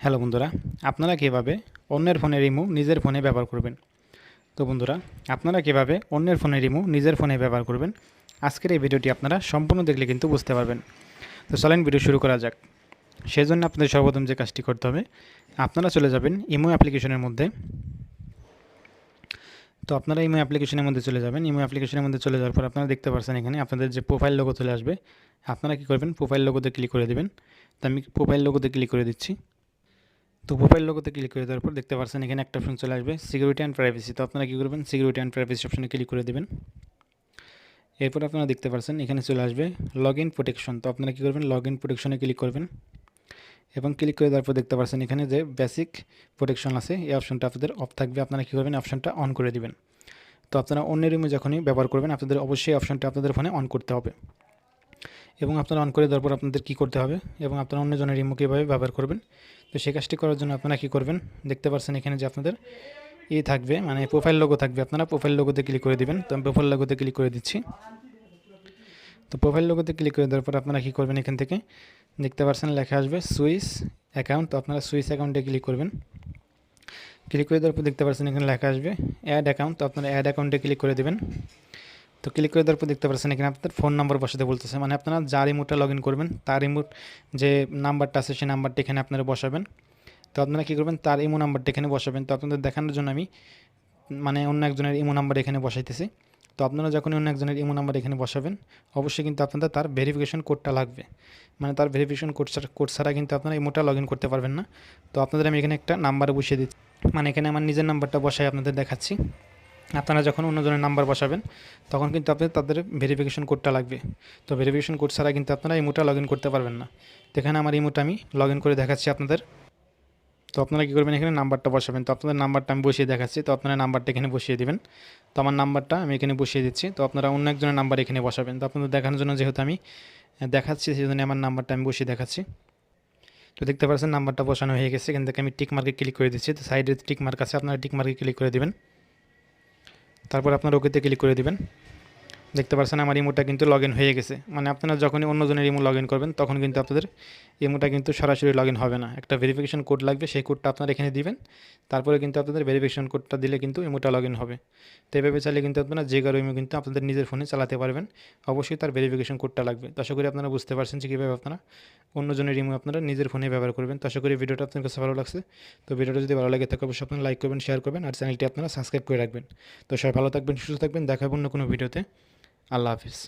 Hello বন্ধুরা, আপনারা কীভাবে অন্যের ফোনে রিমু নিজের ফোনে ব্যবহার করবেন? তো বন্ধুরা, আপনারা কীভাবে অন্যের ফোনে রিমু নিজের ফোনে ব্যবহার করবেন? আজকের এই ভিডিওটি আপনারা সম্পূর্ণ দেখলে কিন্তু বুঝতে পারবেন। তো চলেন ভিডিও শুরু করা যাক। সেই জন্য আপনাদের সর্বপ্রথম যে কাজটি করতে হবে, আপনারা চলে যাবেন ইমো অ্যাপ্লিকেশনের মধ্যে। তো আপনারা ইমো অ্যাপ্লিকেশনের মধ্যে চলে যাবেন। ইমো অ্যাপ্লিকেশনের মধ্যে চলে যাওয়ার পর আপনারা দেখতে পাচ্ছেন এখানে আপনাদের যে প্রোফাইল লোগো চলে আসবে। আপনারা কী করবেন? প্রোফাইল লোগোতে ক্লিক করে দেবেন। তো আমি প্রোফাইল লোগোতে ক্লিক করে দিচ্ছি। তো প্রোফাইল লোগোতে ক্লিক করে দেওয়ার পর দেখতে পাচ্ছেন এখানে একটা অপশন চলে আসবে সিকিউরিটি অ্যান্ড প্রাইভেসি তো আপনারা কী করবেন? সিকিউরিটি অ্যান্ড প্রাইভেসি অপশনে ক্লিক করে দেবেন। এরপর আপনারা দেখতে পাচ্ছেন এখানে চলে আসবে লগ ইন প্রোটেকশন তো আপনারা কী করবেন? লগ ইন প্রোটেকশনে ক্লিক করবেন। এবং ক্লিক করে দেওয়ার পর দেখতে পাচ্ছেন এখানে যে বেসিক প্রোটেকশন আছে, এই অপশনটা আপনাদের অফ থাকবে। আপনারা কী করবেন? অপশনটা অন করে দিবেন। তো আপনারা অন্য রুমে যখনই ব্যবহার করবেন, আপনাদের অবশ্যই অপশনটা আপনাদের ফোনে অন করতে হবে। এবং আপনারা অন করে দেওয়ার পর আপনাদের কী করতে হবে? এবং আপনারা অন্যজনের রিমো কীভাবে ব্যবহার করবেন? তো সেই কাজটি করার জন্য আপনারা কী করবেন? দেখতে পাচ্ছেন এখানে যে আপনাদের ই থাকবে মানে প্রোফাইল লোগো থাকবে। আপনারা প্রোফাইল লোগোতে ক্লিক করে দিবেন। তো আমি প্রোফাইল লোগোতে ক্লিক করে দিচ্ছি। তো প্রোফাইল লোগোতে ক্লিক করে দেওয়ার পর আপনারা কী করবেন এখান থেকে? দেখতে পাচ্ছেন লেখা আসবে সুইস অ্যাকাউন্ট। তো আপনারা সুইস অ্যাকাউন্টে ক্লিক করবেন। ক্লিক করে দেওয়ার পর দেখতে পাচ্ছেন এখানে লেখা আসবে অ্যাড অ্যাকাউন্ট। তো আপনারা অ্যাড অ্যাকাউন্টে ক্লিক করে দেবেন। তো ক্লিক করে দেওয়ার পর দেখতে পাচ্ছেন এখানে আপনাদের ফোন নাম্বার বসাতে বলতেছে। মানে আপনারা যা রিমোটটা লগ ইন করবেন, তার রিমোট যে নাম্বারটা আছে সেই নাম্বারটা এখানে আপনারা বসাবেন। তো আপনারা কী করবেন? তার ইমো নাম্বারটা এখানে বসাবেন। তো আপনাদের দেখানোর জন্য আমি মানে অন্য একজনের ইমো নাম্বার এখানে বসাইতেছি। তো আপনারা যখন অন্য একজনের ইমো নাম্বার এখানে বসাবেন, অবশ্যই কিন্তু আপনাদের তার ভেরিফিকেশন কোডটা লাগবে। মানে তার ভেরিফিকেশন কোড কোড ছাড়া কিন্তু আপনারা ইমোটা লগ ইন করতে পারবেন না। তো আপনাদের আমি এখানে একটা নাম্বার বসিয়ে দিচ্ছি। মানে এখানে আমার নিজের নাম্বারটা বসাই আপনাদের দেখাচ্ছি। আপনারা যখন অন্যজনের নাম্বার বসাবেন, তখন কিন্তু আপনাদের তাদের ভেরিফিকেশন কোডটা লাগবে। তো ভেরিফিকেশন কোড ছাড়া কিন্তু আপনারা ইমোটা লগ করতে পারবেন না। তো এখানে আমার ইমোটা আমি লগ করে দেখাচ্ছি আপনাদের। তো আপনারা কী করবেন, এখানে নাম্বারটা বসাবেন। তো আপনাদের নাম্বারটা আমি বসিয়ে দেখাচ্ছি। তো আপনারা নাম্বারটা এখানে বসিয়ে দিবেন। তো আমার নাম্বারটা আমি এখানে বসিয়ে দিচ্ছি। তো আপনারা অন্য একজনের নাম্বার এখানে বসাবেন। তো আপনাদের দেখানোর জন্য যেহেতু আমি দেখাচ্ছি সেই জন্য আমার নাম্বারটা আমি বসিয়ে দেখাচ্ছি। তো দেখতে পাচ্ছেন, নাম্বারটা বসানো হয়ে গেছে। এখান থেকে আমি টিক মার্কে ক্লিক করে দিচ্ছি। তো সাইডে টিক মার্ক আছে। আপনারা টিক মার্কে ক্লিক করে দেবেন। তারপর আপনার ওকেতে ক্লিক করে দেবেন। দেখতে পাচ্ছেন আমার ইমোটা কিন্তু লগ হয়ে গেছে। মানে আপনারা যখনই অন্যজনের ইমো লগ করবেন, তখন কিন্তু আপনাদের ইমোটা কিন্তু সরাসরি লগ হবে না। একটা ভেরিফিকেশন কোড লাগবে, সেই কোডটা আপনারা এখানে দিবেন। তারপরে কিন্তু আপনাদের ভেরিফিকেশন কোডটা দিলে কিন্তু ইমোটা লগ হবে। তো এভাবে চাইলে কিন্তু আপনারা যে কারও ইমো কিন্তু আপনাদের নিজের ফোনে চালাতে পারবেন। অবশ্যই তার ভেরিফিকেশন কোডটা লাগবে। তো আশা করি আপনারা বুঝতে পারছেন যে কীভাবে আপনারা অন্যজনের ইমো আপনারা নিজের ফোনে ব্যবহার করবেন। তো আশা করি ভিডিওটা আপনার কাছে ভালো লাগছে। তো ভিডিওটা যদি ভালো লাগে থাকে, অবশ্যই আপনারা লাইক করবেন শেয়ার করবেন, আর চ্যানেলটি আপনারা সাবস্ক্রাইব করে রাখবেন। তো সবাই ভালো থাকবেন, সুস্থ থাকবেন। দেখাবো অন্য কোনো ভিডিওতে। Alaves.